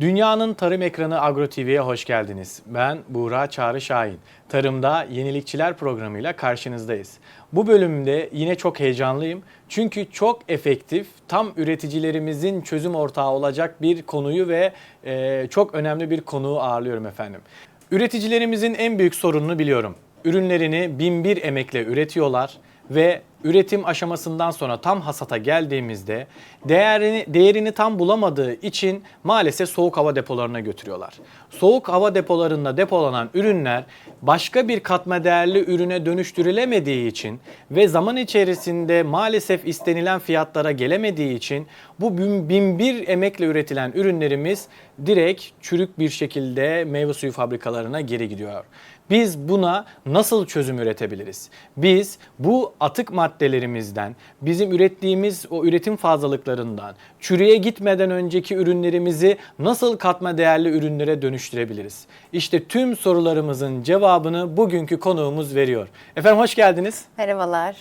Dünyanın Tarım Ekranı Agro TV'ye hoş geldiniz. Ben Buğra Çağrı Şahin. Tarımda Yenilikçiler programıyla karşınızdayız. Bu bölümde yine çok heyecanlıyım. Çünkü çok efektif, tam üreticilerimizin çözüm ortağı olacak bir konuyu ve e, çok önemli bir konuğu ağırlıyorum efendim. Üreticilerimizin en büyük sorununu biliyorum. Ürünlerini bin bir emekle üretiyorlar ve üretim aşamasından sonra tam hasata geldiğimizde değerini değerini tam bulamadığı için maalesef soğuk hava depolarına götürüyorlar. Soğuk hava depolarında depolanan ürünler başka bir katma değerli ürüne dönüştürülemediği için ve zaman içerisinde maalesef istenilen fiyatlara gelemediği için bu bin, bin bir emekle üretilen ürünlerimiz direkt çürük bir şekilde meyve suyu fabrikalarına geri gidiyor. Biz buna nasıl çözüm üretebiliriz? Biz bu atık maddelerimizden, bizim ürettiğimiz o üretim fazlalıklarından, çürüye gitmeden önceki ürünlerimizi nasıl katma değerli ürünlere dönüştürebiliriz? İşte tüm sorularımızın cevabını bugünkü konuğumuz veriyor. Efendim hoş geldiniz. Merhabalar.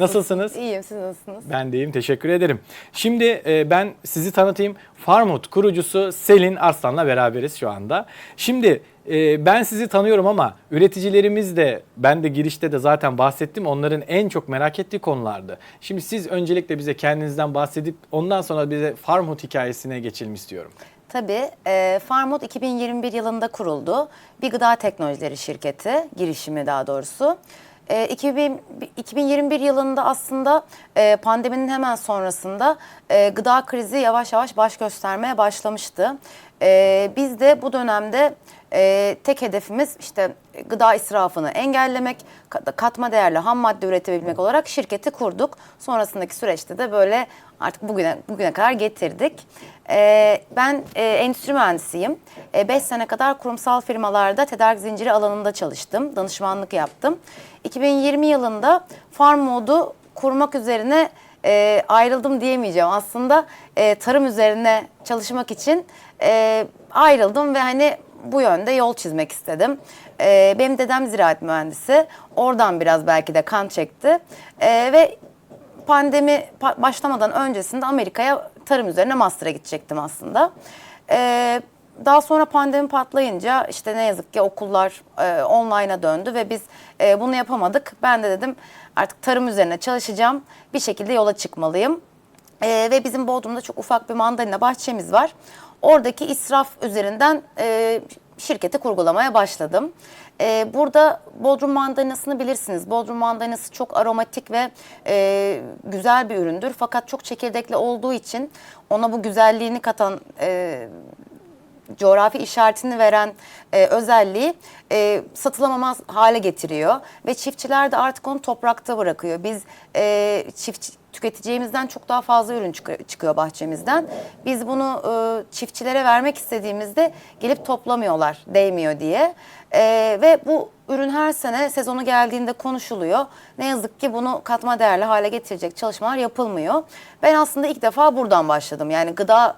Nasılsınız? İyiyim, siz nasılsınız? Ben de iyiyim, teşekkür ederim. Şimdi e, ben sizi tanıtayım. Farmut kurucusu Selin Arslan'la beraberiz şu anda. Şimdi e, ben sizi tanıyorum ama üreticilerimiz de, ben de girişte de zaten bahsettim. Onların en çok merak ettiği konulardı. Şimdi siz öncelikle bize kendinizden bahsedip ondan sonra bize Farmut hikayesine geçelim istiyorum. Tabii, e, Farmut 2021 yılında kuruldu. Bir gıda teknolojileri şirketi, girişimi daha doğrusu. E, 2000, 2021 yılında aslında e, pandeminin hemen sonrasında e, gıda krizi yavaş yavaş baş göstermeye başlamıştı. E, biz de bu dönemde e, tek hedefimiz işte gıda israfını engellemek, kat- katma değerli ham madde üretebilmek olarak şirketi kurduk. Sonrasındaki süreçte de böyle artık bugüne bugüne kadar getirdik. E, ben e, endüstri mühendisiyim. 5 sene kadar kurumsal firmalarda tedarik zinciri alanında çalıştım, danışmanlık yaptım. 2020 yılında Farm Mode'u kurmak üzerine e, ayrıldım diyemeyeceğim. Aslında e, tarım üzerine çalışmak için e, ayrıldım ve hani bu yönde yol çizmek istedim. E, benim dedem ziraat mühendisi. Oradan biraz belki de kan çekti. E, ve pandemi pa- başlamadan öncesinde Amerika'ya tarım üzerine master'a gidecektim aslında. E, daha sonra pandemi patlayınca işte ne yazık ki okullar e, online'a döndü ve biz e, bunu yapamadık. Ben de dedim artık tarım üzerine çalışacağım. Bir şekilde yola çıkmalıyım. E, ve bizim Bodrum'da çok ufak bir mandalina bahçemiz var. Oradaki israf üzerinden e, şirketi kurgulamaya başladım. E, burada Bodrum mandalinasını bilirsiniz. Bodrum mandalinası çok aromatik ve e, güzel bir üründür. Fakat çok çekirdekli olduğu için ona bu güzelliğini katan e, coğrafi işaretini veren e, özelliği e, satılamamaz hale getiriyor ve çiftçiler de artık onu toprakta bırakıyor. Biz e, çift tüketeceğimizden çok daha fazla ürün çıkıyor, bahçemizden. Biz bunu e, çiftçilere vermek istediğimizde gelip toplamıyorlar değmiyor diye. E, ve bu ürün her sene sezonu geldiğinde konuşuluyor. Ne yazık ki bunu katma değerli hale getirecek çalışmalar yapılmıyor. Ben aslında ilk defa buradan başladım. Yani gıda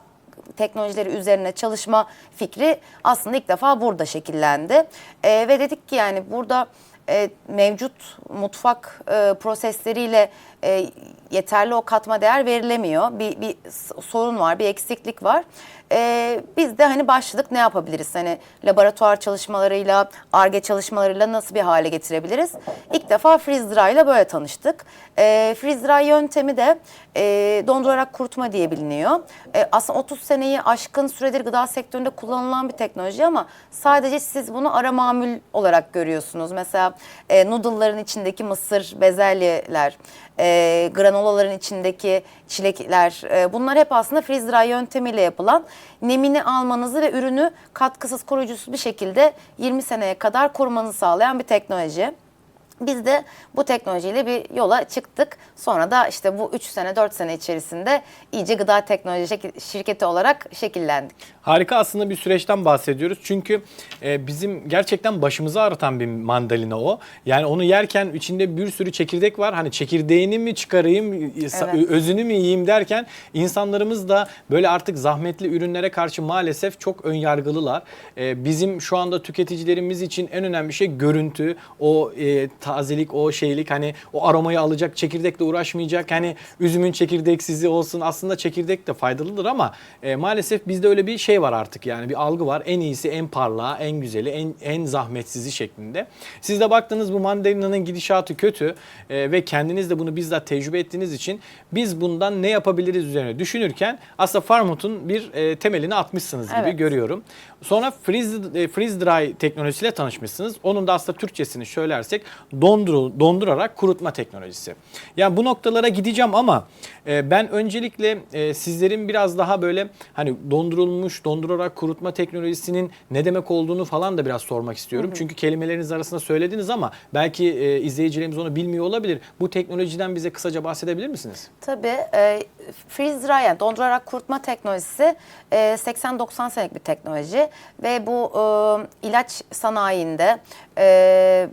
teknolojileri üzerine çalışma fikri aslında ilk defa burada şekillendi. Ee, ve dedik ki yani burada e, mevcut mutfak e, prosesleriyle e, yeterli o katma değer verilemiyor. Bir, bir sorun var, bir eksiklik var. E, biz de hani başladık ne yapabiliriz? Hani laboratuvar çalışmalarıyla, ARGE çalışmalarıyla nasıl bir hale getirebiliriz? İlk defa freeze dry ile böyle tanıştık. E, freeze dry yöntemi de e, dondurarak kurutma diye biliniyor. E, aslında 30 seneyi aşkın süredir gıda sektöründe kullanılan bir teknoloji ama sadece siz bunu ara mamül olarak görüyorsunuz. Mesela e, noodle'ların içindeki mısır, bezelyeler, e, granolaların içindeki çilekler e, bunlar hep aslında freeze dry yöntemiyle yapılan nemini almanızı ve ürünü katkısız koruyucusuz bir şekilde 20 seneye kadar korumanızı sağlayan bir teknoloji. Biz de bu teknolojiyle bir yola çıktık. Sonra da işte bu 3 sene 4 sene içerisinde iyice gıda teknoloji şirketi olarak şekillendik. Harika aslında bir süreçten bahsediyoruz. Çünkü e, bizim gerçekten başımızı ağrıtan bir mandalina o. Yani onu yerken içinde bir sürü çekirdek var. Hani çekirdeğini mi çıkarayım, Evet. özünü mü yiyeyim derken insanlarımız da böyle artık zahmetli ürünlere karşı maalesef çok ön yargılılar. E, bizim şu anda tüketicilerimiz için en önemli şey görüntü, o e, tazelik, o şeylik hani o aromayı alacak, çekirdekle uğraşmayacak. Hani üzümün çekirdeksizi olsun. Aslında çekirdek de faydalıdır ama e, maalesef bizde öyle bir şey var artık. Yani bir algı var. En iyisi, en parlağı, en güzeli, en en zahmetsizi şeklinde. Siz de baktınız bu mandalina'nın gidişatı kötü e, ve kendiniz de bunu bizzat tecrübe ettiğiniz için biz bundan ne yapabiliriz üzerine düşünürken aslında Farmut'un bir e, temelini atmışsınız gibi Evet. görüyorum. Sonra freeze, e, freeze dry teknolojisiyle tanışmışsınız. Onun da aslında Türkçesini söylersek donduru, dondurarak kurutma teknolojisi. Yani bu noktalara gideceğim ama e, ben öncelikle e, sizlerin biraz daha böyle hani dondurulmuş, dondurarak kurutma teknolojisinin ne demek olduğunu falan da biraz sormak istiyorum. Çünkü kelimeleriniz arasında söylediniz ama belki e, izleyicilerimiz onu bilmiyor olabilir. Bu teknolojiden bize kısaca bahsedebilir misiniz? Tabii e, freeze dry yani dondurarak kurutma teknolojisi e, 80-90 senelik bir teknoloji ve bu e, ilaç sanayinde e,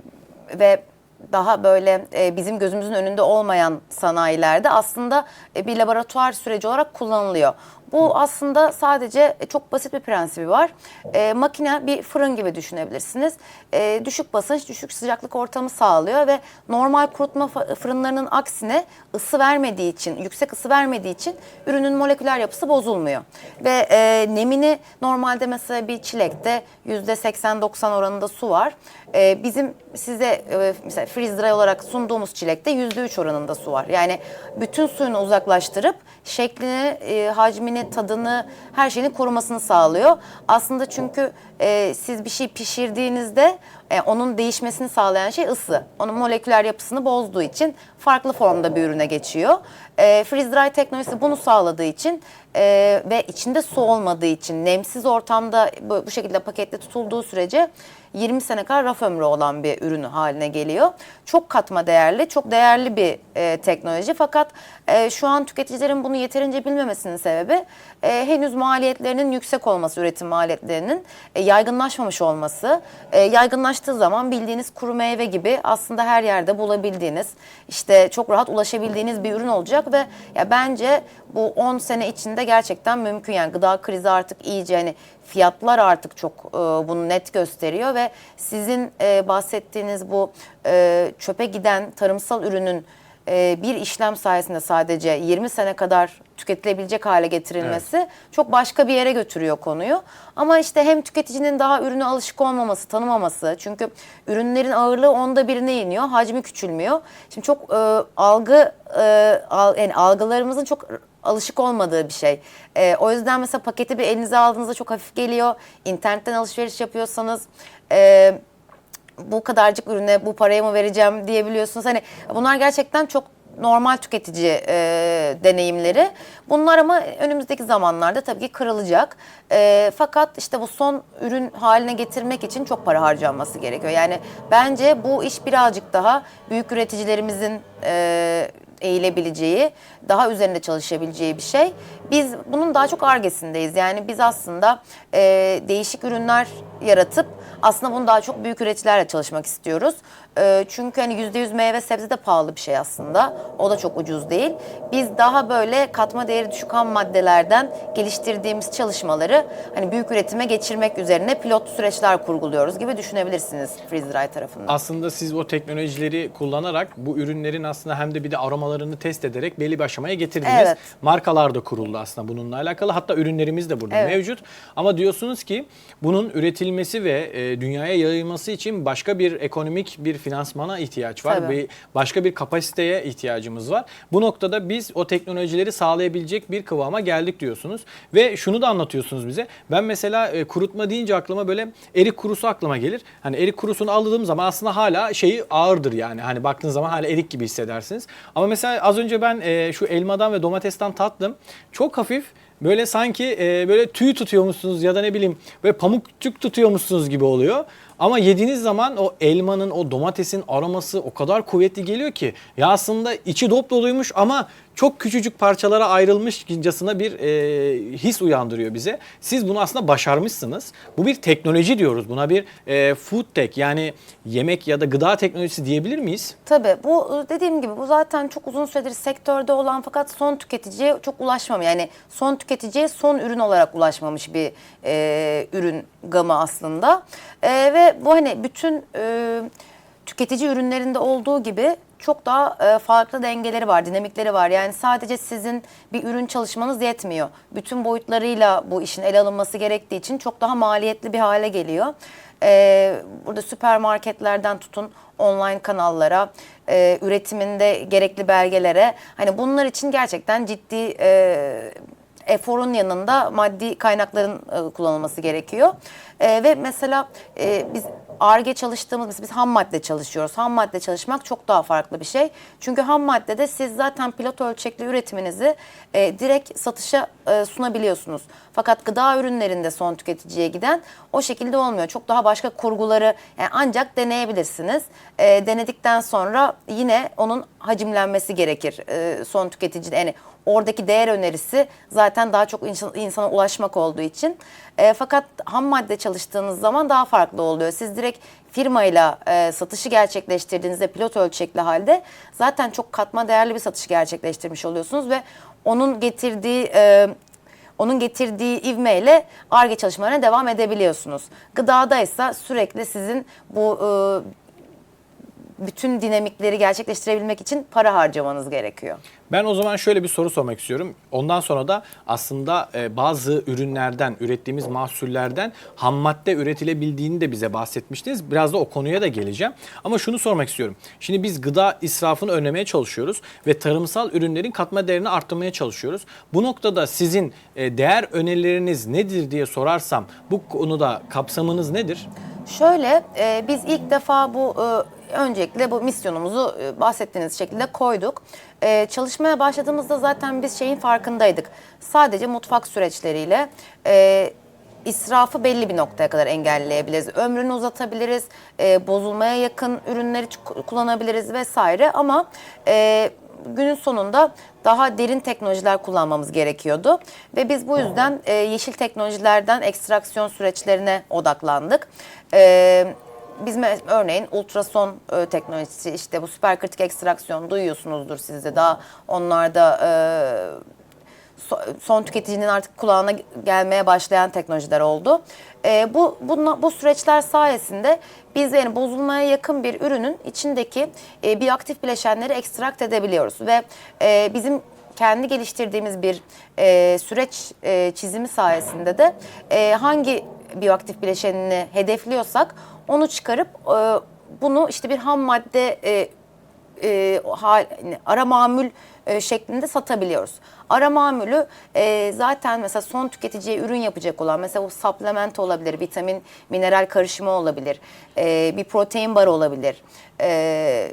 ve daha böyle e, bizim gözümüzün önünde olmayan sanayilerde aslında e, bir laboratuvar süreci olarak kullanılıyor. Bu aslında sadece e, çok basit bir prensibi var. E, makine bir fırın gibi düşünebilirsiniz. E, düşük basınç, düşük sıcaklık ortamı sağlıyor ve normal kurutma fırınlarının aksine ısı vermediği için, yüksek ısı vermediği için ürünün moleküler yapısı bozulmuyor. Ve e, nemini normalde mesela bir çilekte %80-90 oranında su var. E, bizim size e, mesela freeze dry olarak sunduğumuz çilekte %3 oranında su var. Yani bütün suyunu uzaklaştırıp şeklini, e, hacmini, tadını, her şeyini korumasını sağlıyor. Aslında çünkü e, siz bir şey pişirdiğinizde e, onun değişmesini sağlayan şey ısı. Onun moleküler yapısını bozduğu için farklı formda bir ürüne geçiyor. E, freeze dry teknolojisi bunu sağladığı için e, ve içinde su olmadığı için nemsiz ortamda bu, bu şekilde pakette tutulduğu sürece 20 sene kadar raf ömrü olan bir ürün haline geliyor. Çok katma değerli, çok değerli bir e, teknoloji. Fakat e, şu an tüketicilerin bunu yeterince bilmemesinin sebebi e, henüz maliyetlerinin yüksek olması, üretim maliyetlerinin e, yaygınlaşmamış olması. E, yaygınlaştığı zaman bildiğiniz kuru meyve gibi aslında her yerde bulabildiğiniz, işte çok rahat ulaşabildiğiniz bir ürün olacak ve ya bence bu 10 sene içinde gerçekten mümkün. Yani gıda krizi artık iyice hani fiyatlar artık çok e, bunu net gösteriyor ve sizin e, bahsettiğiniz bu e, çöpe giden tarımsal ürünün e, bir işlem sayesinde sadece 20 sene kadar tüketilebilecek hale getirilmesi çok başka bir yere götürüyor konuyu. Ama işte hem tüketicinin daha ürüne alışık olmaması, tanımaması çünkü ürünlerin ağırlığı onda birine iniyor, hacmi küçülmüyor. Şimdi çok e, algı e, al, yani algılarımızın çok alışık olmadığı bir şey. E, o yüzden mesela paketi bir elinize aldığınızda çok hafif geliyor. İnternetten alışveriş yapıyorsanız e, bu kadarcık ürüne bu parayı mı vereceğim diyebiliyorsunuz. Hani bunlar gerçekten çok normal tüketici e, deneyimleri. Bunlar ama önümüzdeki zamanlarda tabii ki kırılacak. E, fakat işte bu son ürün haline getirmek için çok para harcanması gerekiyor. Yani bence bu iş birazcık daha büyük üreticilerimizin e, eğilebileceği, daha üzerinde çalışabileceği bir şey. Biz bunun daha çok argesindeyiz. Yani biz aslında e, değişik ürünler yaratıp aslında bunu daha çok büyük üreticilerle çalışmak istiyoruz. E, çünkü hani %100 meyve sebze de pahalı bir şey aslında. O da çok ucuz değil. Biz daha böyle katma değeri düşük ham maddelerden geliştirdiğimiz çalışmaları hani büyük üretime geçirmek üzerine pilot süreçler kurguluyoruz gibi düşünebilirsiniz Freeze Dry tarafından. Aslında siz o teknolojileri kullanarak bu ürünlerin aslında hem de bir de aromalarını test ederek belli bir aşamaya getirdiniz. Evet. Markalar da kuruldu aslında bununla alakalı. Hatta ürünlerimiz de burada Evet. mevcut. Ama diyorsunuz ki bunun üretilmesi ve e, dünyaya yayılması için başka bir ekonomik bir finansmana ihtiyaç var. Tabii. Ve başka bir kapasiteye ihtiyacımız var. Bu noktada biz o teknolojileri sağlayabilecek bir kıvama geldik diyorsunuz. Ve şunu da anlatıyorsunuz bize. Ben mesela e, kurutma deyince aklıma böyle erik kurusu aklıma gelir. Hani erik kurusunu aldığım zaman aslında hala şeyi ağırdır yani. Hani baktığınız zaman hala erik gibi hissedersiniz. Ama mesela az önce ben e, şu elmadan ve domatesten tattım. Çok hafif böyle sanki e, böyle tüy tutuyormuşsunuz ya da ne bileyim böyle pamukçuk tutuyormuşsunuz gibi oluyor. Ama yediğiniz zaman o elmanın, o domatesin aroması o kadar kuvvetli geliyor ki ya aslında içi dop doluymuş ama çok küçücük parçalara ayrılmışcasına bir e, his uyandırıyor bize. Siz bunu aslında başarmışsınız. Bu bir teknoloji diyoruz. Buna bir e, food tech yani yemek ya da gıda teknolojisi diyebilir miyiz? Tabii bu dediğim gibi bu zaten çok uzun süredir sektörde olan fakat son tüketiciye çok ulaşmam yani son tüketiciye son ürün olarak ulaşmamış bir e, ürün gamı aslında E, ve bu hani bütün e, tüketici ürünlerinde olduğu gibi çok daha e, farklı dengeleri var, dinamikleri var. Yani sadece sizin bir ürün çalışmanız yetmiyor. Bütün boyutlarıyla bu işin ele alınması gerektiği için çok daha maliyetli bir hale geliyor. E, burada süpermarketlerden tutun online kanallara, e, üretiminde gerekli belgelere. Hani bunlar için gerçekten ciddi eforun yanında maddi kaynakların kullanılması gerekiyor. Ve mesela biz ARGE çalıştığımız, biz, biz ham madde çalışıyoruz. Ham madde çalışmak çok daha farklı bir şey. Çünkü ham maddede siz zaten pilot ölçekli üretiminizi e, direkt satışa e, sunabiliyorsunuz. Fakat gıda ürünlerinde son tüketiciye giden o şekilde olmuyor. Çok daha başka kurguları yani ancak deneyebilirsiniz. E, denedikten sonra yine onun hacimlenmesi gerekir. E, son tüketici yani oradaki değer önerisi zaten daha çok insan- insana ulaşmak olduğu için. E, fakat ham madde çalıştığınız zaman daha farklı oluyor. Siz direkt firmayla e, satışı gerçekleştirdiğinizde pilot ölçekli halde zaten çok katma değerli bir satış gerçekleştirmiş oluyorsunuz ve onun getirdiği e, onun getirdiği ivmeyle ARGE çalışmalarına devam edebiliyorsunuz. Gıdada ise sürekli sizin bu e, bütün dinamikleri gerçekleştirebilmek için para harcamanız gerekiyor. Ben o zaman şöyle bir soru sormak istiyorum. Ondan sonra da aslında e, bazı ürünlerden, ürettiğimiz mahsullerden ham madde üretilebildiğini de bize bahsetmiştiniz. Biraz da o konuya da geleceğim. Ama şunu sormak istiyorum. Şimdi biz gıda israfını önlemeye çalışıyoruz ve tarımsal ürünlerin katma değerini arttırmaya çalışıyoruz. Bu noktada sizin e, değer önerileriniz nedir diye sorarsam bu konuda kapsamınız nedir? Şöyle e, biz ilk defa bu e, öncelikle bu misyonumuzu e, bahsettiğiniz şekilde koyduk. E, çalışmaya başladığımızda zaten biz şeyin farkındaydık. Sadece mutfak süreçleriyle e, israfı belli bir noktaya kadar engelleyebiliriz. Ömrünü uzatabiliriz, e, bozulmaya yakın ürünleri kullanabiliriz vesaire ama e, günün sonunda daha derin teknolojiler kullanmamız gerekiyordu. Ve biz bu yüzden e, yeşil teknolojilerden ekstraksiyon süreçlerine odaklandık. E, biz örneğin ultrason e, teknolojisi işte bu süperkritik ekstraksiyon duyuyorsunuzdur siz de daha onlarda e, son tüketicinin artık kulağına gelmeye başlayan teknolojiler oldu. Ee, bu bunla, bu süreçler sayesinde biz yani bozulmaya yakın bir ürünün içindeki e, bioaktif bileşenleri ekstrakt edebiliyoruz ve e, bizim kendi geliştirdiğimiz bir e, süreç e, çizimi sayesinde de e, hangi bioaktif bileşenini hedefliyorsak onu çıkarıp e, bunu işte bir ham madde e, e, hal- ara mamül e, şeklinde satabiliyoruz. Ara mamülü e, zaten mesela son tüketiciye ürün yapacak olan mesela bu supplement olabilir, vitamin, mineral karışımı olabilir, e, bir protein bar olabilir. E,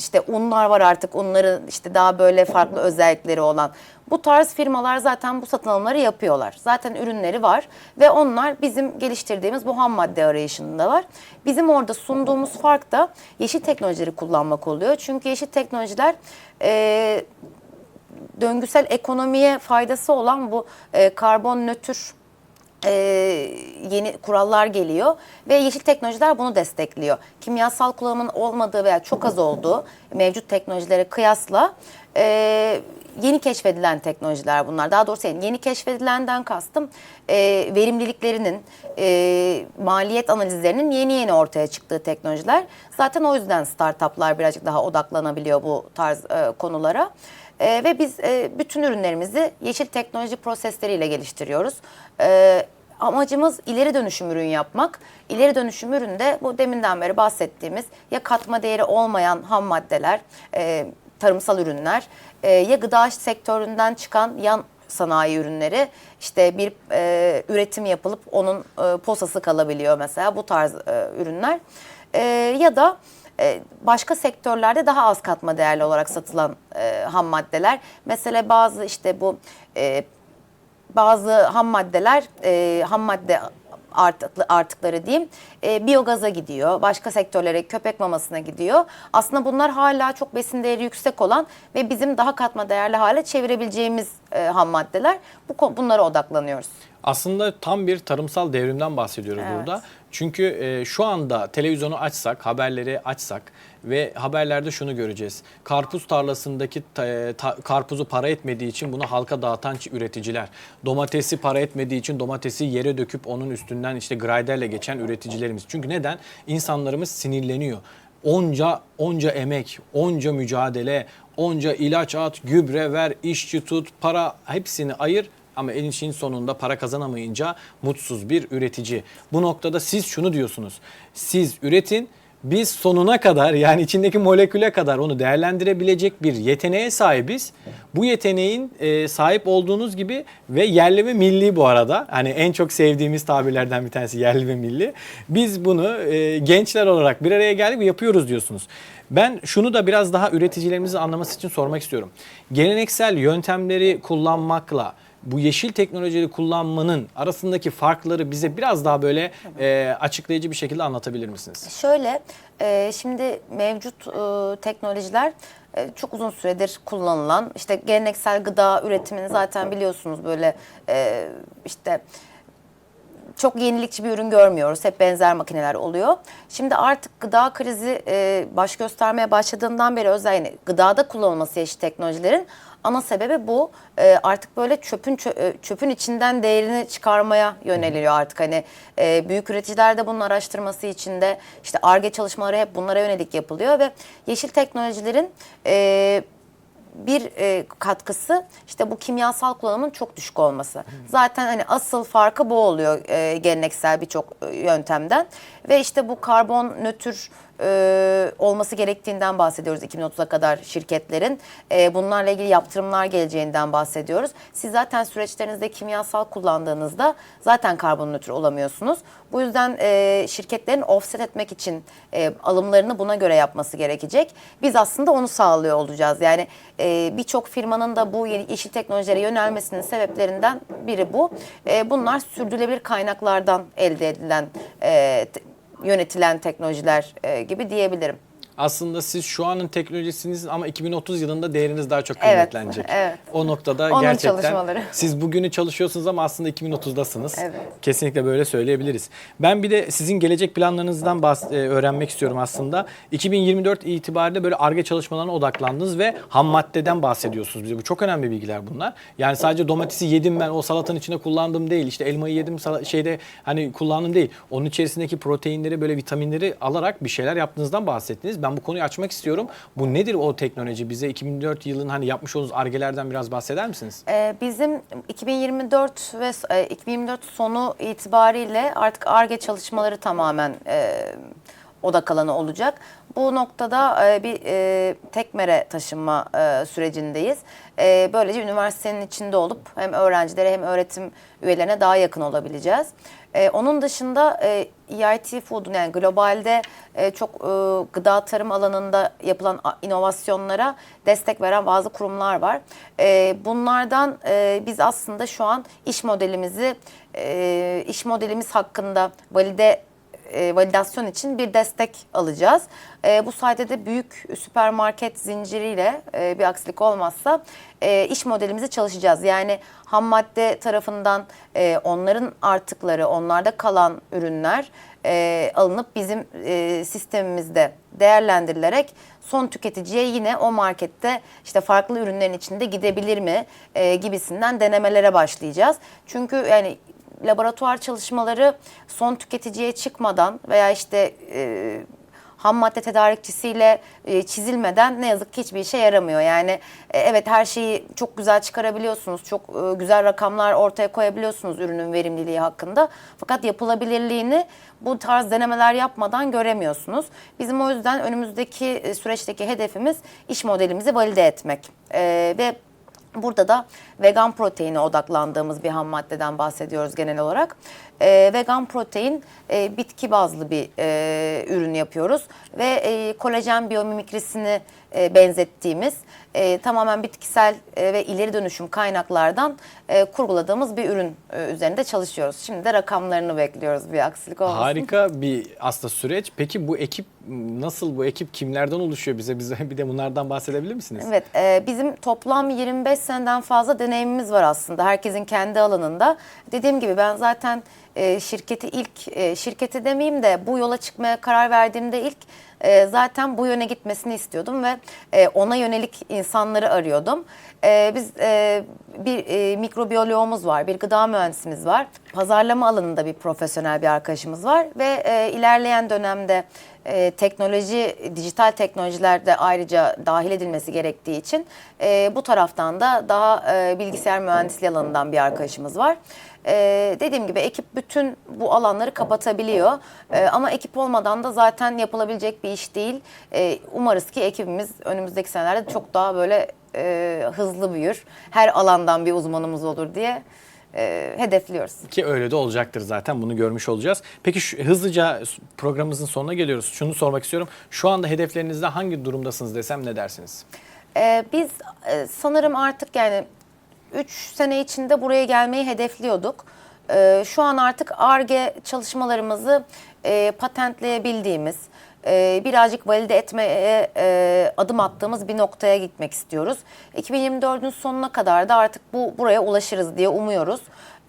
işte unlar var artık unların işte daha böyle farklı özellikleri olan. Bu tarz firmalar zaten bu satın alımları yapıyorlar. Zaten ürünleri var ve onlar bizim geliştirdiğimiz bu ham madde arayışında var. Bizim orada sunduğumuz fark da yeşil teknolojileri kullanmak oluyor. Çünkü yeşil teknolojiler e, döngüsel ekonomiye faydası olan bu e, karbon nötr e, yeni kurallar geliyor ve yeşil teknolojiler bunu destekliyor. Kimyasal kullanımın olmadığı veya çok az olduğu mevcut teknolojilere kıyasla e, yeni keşfedilen teknolojiler bunlar. Daha doğrusu yeni keşfedilenden kastım e, verimliliklerinin, e, maliyet analizlerinin yeni yeni ortaya çıktığı teknolojiler. Zaten o yüzden startuplar birazcık daha odaklanabiliyor bu tarz e, konulara. Ee, ve biz e, bütün ürünlerimizi yeşil teknoloji prosesleriyle geliştiriyoruz. Ee, amacımız ileri dönüşüm ürün yapmak. İleri dönüşüm üründe bu deminden beri bahsettiğimiz ya katma değeri olmayan ham maddeler, e, tarımsal ürünler e, ya gıda sektöründen çıkan yan sanayi ürünleri işte bir e, üretim yapılıp onun e, posası kalabiliyor mesela bu tarz e, ürünler. E, ya da e, başka sektörlerde daha az katma değerli olarak satılan e, ham maddeler. Mesela bazı işte bu e, bazı ham maddeler, e, ham madde artıklı, artıkları diyeyim, e, biyogaza gidiyor, başka sektörlere, köpek mamasına gidiyor. Aslında bunlar hala çok besin değeri yüksek olan ve bizim daha katma değerli hale çevirebileceğimiz e, ham maddeler. Bu bunlara odaklanıyoruz. Aslında tam bir tarımsal devrimden bahsediyoruz Evet. burada. Çünkü e, şu anda televizyonu açsak, haberleri açsak ve haberlerde şunu göreceğiz. Karpuz tarlasındaki ta- e, ta- karpuzu para etmediği için bunu halka dağıtan üreticiler. Domatesi para etmediği için domatesi yere döküp onun üstünden işte graderle geçen üreticilerimiz. Çünkü neden? İnsanlarımız sinirleniyor. onca onca emek, onca mücadele, onca ilaç at, gübre ver, işçi tut, para hepsini ayır ama en işin sonunda para kazanamayınca mutsuz bir üretici. Bu noktada siz şunu diyorsunuz. Siz üretin biz sonuna kadar yani içindeki moleküle kadar onu değerlendirebilecek bir yeteneğe sahibiz. Bu yeteneğin e, sahip olduğunuz gibi ve yerli ve milli bu arada. Hani en çok sevdiğimiz tabirlerden bir tanesi yerli ve milli. Biz bunu e, gençler olarak bir araya geldik ve yapıyoruz diyorsunuz. Ben şunu da biraz daha üreticilerimizin anlaması için sormak istiyorum. Geleneksel yöntemleri kullanmakla bu yeşil teknolojileri kullanmanın arasındaki farkları bize biraz daha böyle e, açıklayıcı bir şekilde anlatabilir misiniz? Şöyle, e, şimdi mevcut e, teknolojiler e, çok uzun süredir kullanılan, işte geleneksel gıda üretimini zaten biliyorsunuz böyle e, işte çok yenilikçi bir ürün görmüyoruz. Hep benzer makineler oluyor. Şimdi artık gıda krizi e, baş göstermeye başladığından beri özellikle gıdada kullanılması yeşil teknolojilerin ana sebebi bu. E, artık böyle çöpün çö- e, çöpün içinden değerini çıkarmaya yöneliyor artık. Hani e, büyük üreticiler de bunun araştırması içinde işte ARGE çalışmaları hep bunlara yönelik yapılıyor ve yeşil teknolojilerin e, bir e, katkısı işte bu kimyasal kullanımın çok düşük olması. Zaten hani asıl farkı bu oluyor e, geleneksel birçok e, yöntemden ve işte bu karbon nötr e, olması gerektiğinden bahsediyoruz 2030'a kadar şirketlerin. E, bunlarla ilgili yaptırımlar geleceğinden bahsediyoruz. Siz zaten süreçlerinizde kimyasal kullandığınızda zaten karbon nötr olamıyorsunuz. Bu yüzden e, şirketlerin offset etmek için e, alımlarını buna göre yapması gerekecek. Biz aslında onu sağlıyor olacağız. Yani e, birçok firmanın da bu yeni yeşil teknolojilere yönelmesinin sebeplerinden biri bu. E, bunlar sürdürülebilir kaynaklardan elde edilen, e, yönetilen teknolojiler e, gibi diyebilirim. Aslında siz şu anın teknolojisiniz ama 2030 yılında değeriniz daha çok Evet, kıymetlenecek. evet. O noktada Onun gerçekten çalışmaları. siz bugünü çalışıyorsunuz ama aslında 2030'dasınız. Evet. Kesinlikle böyle söyleyebiliriz. Ben bir de sizin gelecek planlarınızdan e, öğrenmek istiyorum aslında. 2024 itibariyle böyle ARGE çalışmalarına odaklandınız ve ham maddeden bahsediyorsunuz bize. Bu çok önemli bilgiler bunlar. Yani sadece domatesi yedim ben o salatanın içinde kullandım değil. İşte elmayı yedim şeyde hani kullandım değil. Onun içerisindeki proteinleri böyle vitaminleri alarak bir şeyler yaptığınızdan bahsettiniz. Ben bu konuyu açmak istiyorum. Bu nedir o teknoloji? Bize 2004 yılın hani yapmış olduğunuz argelerden biraz bahseder misiniz? Ee, bizim 2024 ve e, 2024 sonu itibariyle artık ARGE çalışmaları tamamen e, odak alanı olacak. Bu noktada e, bir e, tekmere taşınma e, sürecindeyiz. E, böylece üniversitenin içinde olup hem öğrencilere hem öğretim üyelerine daha yakın olabileceğiz. E, onun dışında e, EIT Food'un yani globalde e, çok e, gıda tarım alanında yapılan inovasyonlara destek veren bazı kurumlar var. E, bunlardan e, biz aslında şu an iş modelimizi e, iş modelimiz hakkında valide e, validasyon için bir destek alacağız. E, bu sayede de büyük süpermarket zinciriyle e, bir aksilik olmazsa e, iş modelimizi çalışacağız. Yani ham madde tarafından e, onların artıkları, onlarda kalan ürünler e, alınıp bizim e, sistemimizde değerlendirilerek son tüketiciye yine o markette işte farklı ürünlerin içinde gidebilir mi e, gibisinden denemelere başlayacağız. Çünkü yani laboratuvar çalışmaları son tüketiciye çıkmadan veya işte e, ham madde tedarikçisiyle e, çizilmeden ne yazık ki hiçbir işe yaramıyor. Yani e, evet her şeyi çok güzel çıkarabiliyorsunuz. Çok e, güzel rakamlar ortaya koyabiliyorsunuz ürünün verimliliği hakkında. Fakat yapılabilirliğini bu tarz denemeler yapmadan göremiyorsunuz. Bizim o yüzden önümüzdeki e, süreçteki hedefimiz iş modelimizi valide etmek. E, ve Burada da vegan proteine odaklandığımız bir ham maddeden bahsediyoruz genel olarak. Ee, vegan protein e, bitki bazlı bir e, ürün yapıyoruz ve e, kolajen biyomimikrisini e, benzettiğimiz e, tamamen bitkisel e, ve ileri dönüşüm kaynaklardan e, kurguladığımız bir ürün e, üzerinde çalışıyoruz. Şimdi de rakamlarını bekliyoruz bir aksilik olmasın. Harika bir aslında süreç. Peki bu ekip nasıl bu ekip kimlerden oluşuyor bize bize bir de bunlardan bahsedebilir misiniz? Evet, e, bizim toplam 25 seneden fazla deneyimimiz var aslında herkesin kendi alanında. Dediğim gibi ben zaten e, şirketi ilk e, şirketi demeyeyim de bu yola çıkmaya karar verdiğimde ilk e, zaten bu yöne gitmesini istiyordum ve e, ona yönelik insanları arıyordum. Biz bir mikrobiyoloğumuz var, bir gıda mühendisimiz var, pazarlama alanında bir profesyonel bir arkadaşımız var ve ilerleyen dönemde teknoloji, dijital teknolojiler de ayrıca dahil edilmesi gerektiği için bu taraftan da daha bilgisayar mühendisliği alanından bir arkadaşımız var. E, dediğim gibi ekip bütün bu alanları kapatabiliyor. E, ama ekip olmadan da zaten yapılabilecek bir iş değil. E, umarız ki ekibimiz önümüzdeki senelerde çok daha böyle e, hızlı büyür. Her alandan bir uzmanımız olur diye e, hedefliyoruz. Ki öyle de olacaktır zaten bunu görmüş olacağız. Peki şu, hızlıca programımızın sonuna geliyoruz. Şunu sormak istiyorum. Şu anda hedeflerinizde hangi durumdasınız desem ne dersiniz? Ee, biz e, sanırım artık yani 3 sene içinde buraya gelmeyi hedefliyorduk. Ee, şu an artık ARGE çalışmalarımızı e, patentleyebildiğimiz, e, birazcık valide etmeye e, adım attığımız bir noktaya gitmek istiyoruz. 2024'ün sonuna kadar da artık bu buraya ulaşırız diye umuyoruz.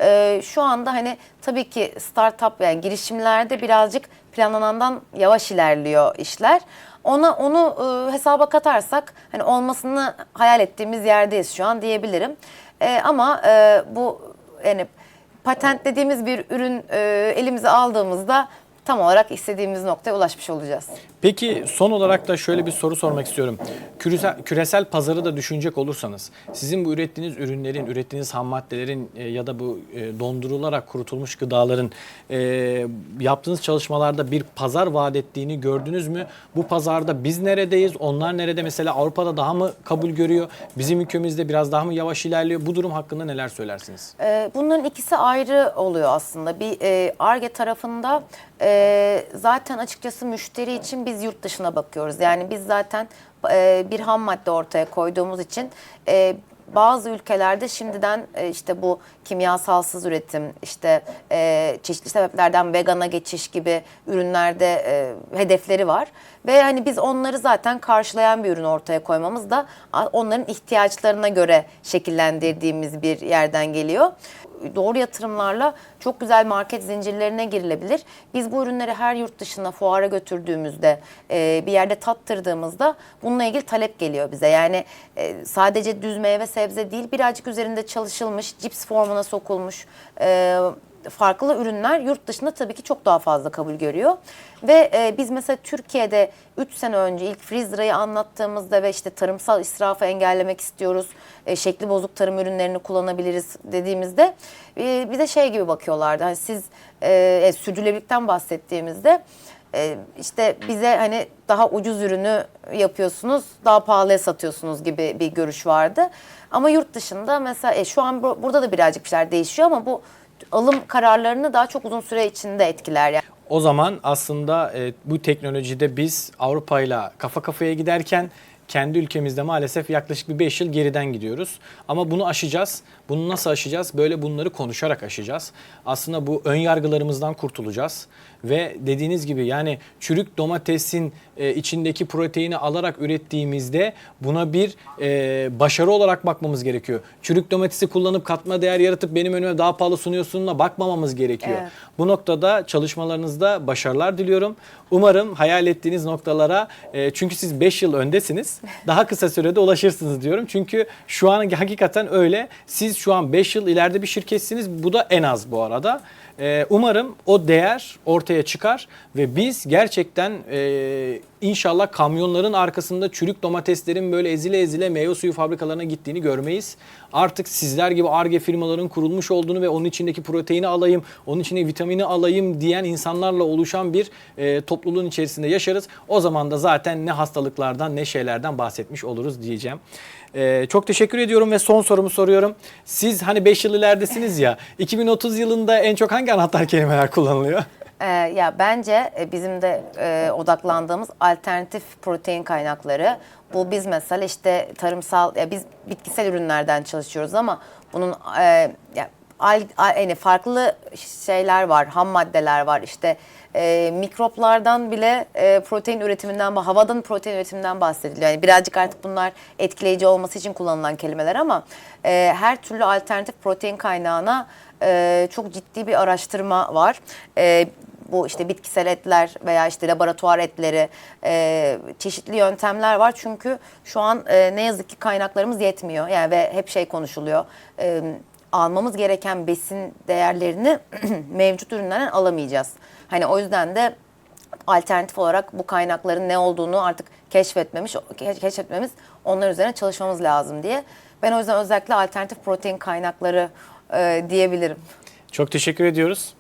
Ee, şu anda hani tabii ki startup yani girişimlerde birazcık planlanandan yavaş ilerliyor işler. Ona onu e, hesaba katarsak hani olmasını hayal ettiğimiz yerdeyiz şu an diyebilirim. E, ama e, bu yani patent dediğimiz bir ürün e, elimize aldığımızda tam olarak istediğimiz noktaya ulaşmış olacağız. Peki son olarak da şöyle bir soru sormak istiyorum. Küresel, küresel pazarı da düşünecek olursanız sizin bu ürettiğiniz ürünlerin, ürettiğiniz ham maddelerin e, ya da bu e, dondurularak kurutulmuş gıdaların e, yaptığınız çalışmalarda bir pazar vaat ettiğini gördünüz mü? Bu pazarda biz neredeyiz? Onlar nerede? Mesela Avrupa'da daha mı kabul görüyor? Bizim ülkemizde biraz daha mı yavaş ilerliyor? Bu durum hakkında neler söylersiniz? Bunların ikisi ayrı oluyor aslında. Bir e, ARGE tarafında e, zaten açıkçası müşteri için biz yurt dışına bakıyoruz. Yani biz zaten e, bir ham madde ortaya koyduğumuz için e, bazı ülkelerde şimdiden e, işte bu kimyasalsız üretim, işte e, çeşitli sebeplerden vegana geçiş gibi ürünlerde e, hedefleri var. Ve hani biz onları zaten karşılayan bir ürün ortaya koymamız da onların ihtiyaçlarına göre şekillendirdiğimiz bir yerden geliyor doğru yatırımlarla çok güzel market zincirlerine girilebilir. Biz bu ürünleri her yurt dışına fuara götürdüğümüzde, e, bir yerde tattırdığımızda bununla ilgili talep geliyor bize. Yani e, sadece düz meyve sebze değil, birazcık üzerinde çalışılmış, cips formuna sokulmuş e, farklı ürünler yurt dışında tabii ki çok daha fazla kabul görüyor. Ve e, biz mesela Türkiye'de 3 sene önce ilk Frizra'yı anlattığımızda ve işte tarımsal israfı engellemek istiyoruz, e, şekli bozuk tarım ürünlerini kullanabiliriz dediğimizde e, bize şey gibi bakıyorlardı. Hani siz e, e, sürdürülebilirlikten bahsettiğimizde e, işte bize hani daha ucuz ürünü yapıyorsunuz, daha pahalıya satıyorsunuz gibi bir görüş vardı. Ama yurt dışında mesela e, şu an bu- burada da birazcık bir şeyler değişiyor ama bu alım kararlarını daha çok uzun süre içinde etkiler. Yani O zaman aslında e, bu teknolojide biz Avrupa ile kafa kafaya giderken kendi ülkemizde maalesef yaklaşık bir 5 yıl geriden gidiyoruz. Ama bunu aşacağız. Bunu nasıl aşacağız? Böyle bunları konuşarak aşacağız. Aslında bu ön yargılarımızdan kurtulacağız. Ve dediğiniz gibi yani çürük domatesin e, içindeki proteini alarak ürettiğimizde buna bir e, başarı olarak bakmamız gerekiyor. Çürük domatesi kullanıp katma değer yaratıp benim önüme daha pahalı sunuyorsunla bakmamamız gerekiyor. Evet. Bu noktada çalışmalarınızda başarılar diliyorum. Umarım hayal ettiğiniz noktalara e, çünkü siz 5 yıl öndesiniz. Daha kısa sürede ulaşırsınız diyorum. Çünkü şu an hakikaten öyle. Siz şu an 5 yıl ileride bir şirketsiniz. Bu da en az bu arada. E, umarım o değer ortaya çıkar ve biz gerçekten e, inşallah kamyonların arkasında çürük domateslerin böyle ezile ezile meyve suyu fabrikalarına gittiğini görmeyiz. Artık sizler gibi ARGE firmaların kurulmuş olduğunu ve onun içindeki proteini alayım, onun içindeki vitamini alayım diyen insanlarla oluşan bir e, topluluğun içerisinde yaşarız. O zaman da zaten ne hastalıklardan ne şeylerden bahsetmiş oluruz diyeceğim. E, çok teşekkür ediyorum ve son sorumu soruyorum. Siz hani 5 yıl ileridesiniz ya 2030 yılında en çok hangi anahtar kelimeler kullanılıyor? Ee, ya bence e, bizim de e, odaklandığımız alternatif protein kaynakları. Bu biz mesela işte tarımsal, ya biz bitkisel ürünlerden çalışıyoruz ama bunun e, ya al, al- yani farklı şeyler var, ham maddeler var. İşte e, mikroplardan bile e, protein üretiminden, havadan protein üretiminden bahsediliyor. Yani birazcık artık bunlar etkileyici olması için kullanılan kelimeler ama e, her türlü alternatif protein kaynağına e, çok ciddi bir araştırma var. E, bu işte bitkisel etler veya işte laboratuvar etleri e, çeşitli yöntemler var çünkü şu an e, ne yazık ki kaynaklarımız yetmiyor yani ve hep şey konuşuluyor e, almamız gereken besin değerlerini mevcut ürünlerden alamayacağız. Hani o yüzden de alternatif olarak bu kaynakların ne olduğunu artık keşfetmemiş ke- keşfetmemiz onlar üzerine çalışmamız lazım diye. Ben o yüzden özellikle alternatif protein kaynakları e, diyebilirim. Çok teşekkür ediyoruz.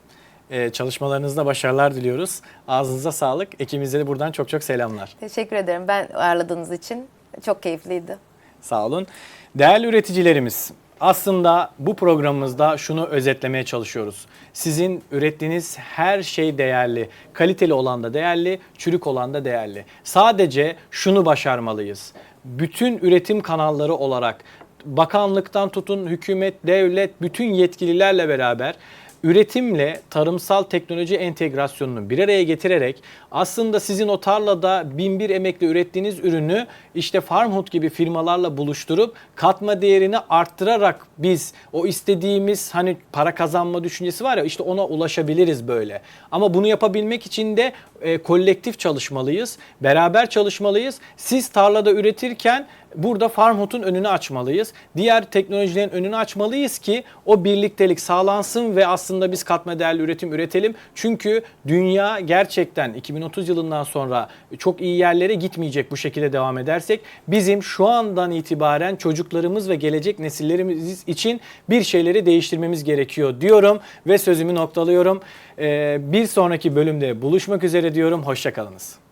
Ee, çalışmalarınızda başarılar diliyoruz. Ağzınıza sağlık. Ekibimize de buradan çok çok selamlar. Teşekkür ederim. Ben ağırladığınız için çok keyifliydi. Sağ olun. Değerli üreticilerimiz, aslında bu programımızda şunu özetlemeye çalışıyoruz. Sizin ürettiğiniz her şey değerli. Kaliteli olan da değerli, çürük olan da değerli. Sadece şunu başarmalıyız. Bütün üretim kanalları olarak bakanlıktan tutun hükümet, devlet, bütün yetkililerle beraber üretimle tarımsal teknoloji entegrasyonunu bir araya getirerek aslında sizin o tarlada bin bir emekle ürettiğiniz ürünü işte Farmhood gibi firmalarla buluşturup katma değerini arttırarak biz o istediğimiz hani para kazanma düşüncesi var ya işte ona ulaşabiliriz böyle. Ama bunu yapabilmek için de e, kolektif çalışmalıyız, beraber çalışmalıyız. Siz tarlada üretirken burada Farmhood'un önünü açmalıyız. Diğer teknolojilerin önünü açmalıyız ki o birliktelik sağlansın ve aslında biz katma değerli üretim üretelim. Çünkü dünya gerçekten 2030 yılından sonra çok iyi yerlere gitmeyecek bu şekilde devam edersek. Bizim şu andan itibaren çocuklarımız ve gelecek nesillerimiz için bir şeyleri değiştirmemiz gerekiyor diyorum ve sözümü noktalıyorum. Ee, Bir sonraki bölümde buluşmak üzere diyorum. Hoşçakalınız.